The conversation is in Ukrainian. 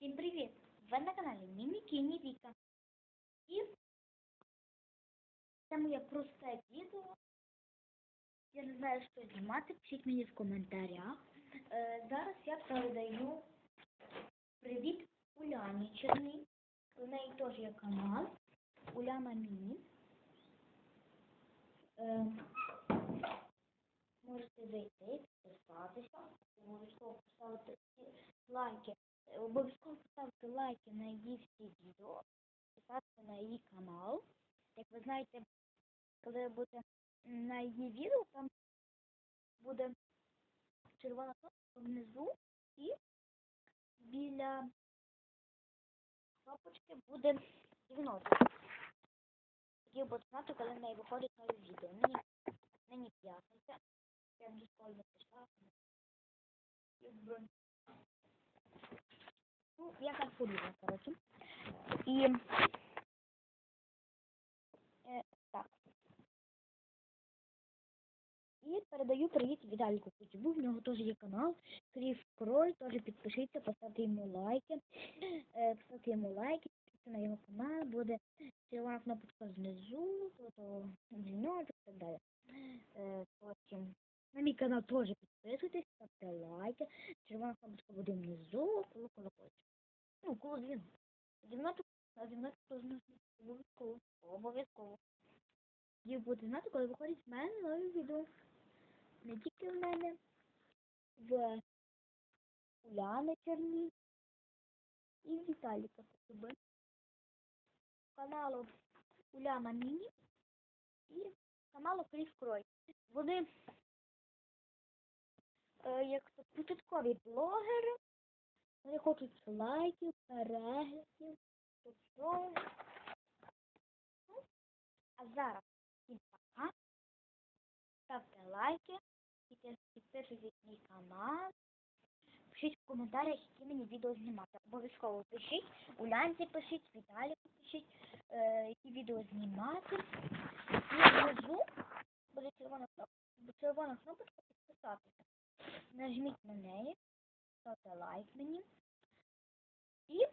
Всім привіт! Ви на каналі Міні Кіні Віка. І це моє просте відео. Я не знаю, що знімати, пишіть мені в коментарях. Е, зараз я передаю привіт Уляні Черній. У неї теж є канал Уляна Міні. Е, можете зайти, підписатися, обов'язково поставити лайки. Обов'язково поставити лайки на її всі відео, підписатися на її канал. Як ви знаєте, коли ви будете на її відео, там буде червона кнопка внизу і біля кнопочки буде дзвіночок. Тоді буде знати, коли в неї виходить нове відео. Нині, нині п'ятниця. Я вже школу. Я как худила, короче. И э, так. І передаю привіт Віталіку Кутюбу. В нього теж є канал. Крів Кроль, теж підпишіться, поставте йому лайки. Е, поставте йому лайки, підпишіться на його канал, буде червона кнопочка знизу, то, дзвіночок і так далі. Е, потім на мій канал теж підписуйтесь, ставте лайки. Червона кнопочка буде внизу, коло колокольчик. Ну, коло дзвіночка. Дзвіночок, а теж нужно обов'язково. Обов'язково. І буде знати, коли виходить в мене нові відео. Не тільки в мене, в Уляни Черні і Віталіка Кутюби. Каналу Уляна Міні і каналу Кріс Крой. Вони е, як то початкові блогери. Вони хочуть лайків, переглядів, Ну, А зараз всім пока. Ставте лайки, підпис- підписуйтесь на мій канал. Пишіть в коментарях, які мені відео знімати. Обов'язково пишіть, Улянці пишіть, Віталіку пишіть, е, які відео знімати. І внизу буде червона кнопка, червона кнопочка підписатися. Нажміть на неї, ставте лайк мені. І.